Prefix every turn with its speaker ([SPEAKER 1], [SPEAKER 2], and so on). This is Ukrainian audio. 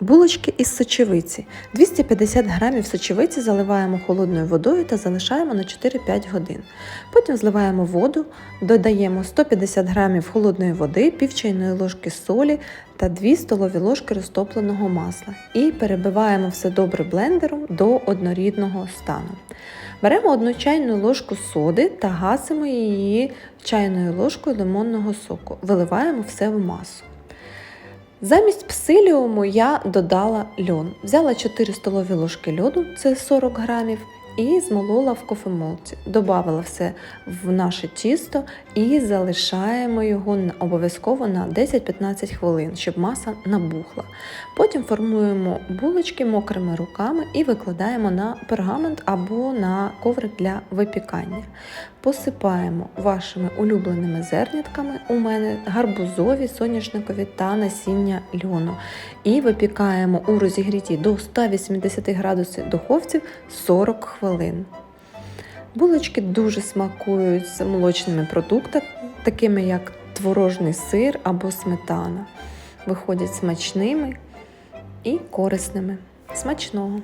[SPEAKER 1] Булочки із сочевиці. 250 грамів сочевиці заливаємо холодною водою та залишаємо на 4-5 годин. Потім зливаємо воду, додаємо 150 грамів холодної води, пів чайної ложки солі та 2 столові ложки розтопленого масла і перебиваємо все добре блендером до однорідного стану. Беремо одну чайну ложку соди та гасимо її чайною ложкою лимонного соку. Виливаємо все в масу. Замість псиліуму я додала льон. Взяла 4 столові ложки льоду, це 40 грамів, і змолола в кофемолці. Добавила все в наше тісто і залишаємо його обов'язково на 10-15 хвилин, щоб маса набухла. Потім формуємо булочки мокрими руками і викладаємо на пергамент або на коврик для випікання. Посипаємо вашими улюбленими зернятками. У мене гарбузові, соняшникові та насіння льону. І випікаємо у розігрітій до 180 градусів духовці 40 хвилин. Булочки дуже смакують з молочними продуктами, такими як творожний сир або сметана. Виходять смачними і корисними. Смачного!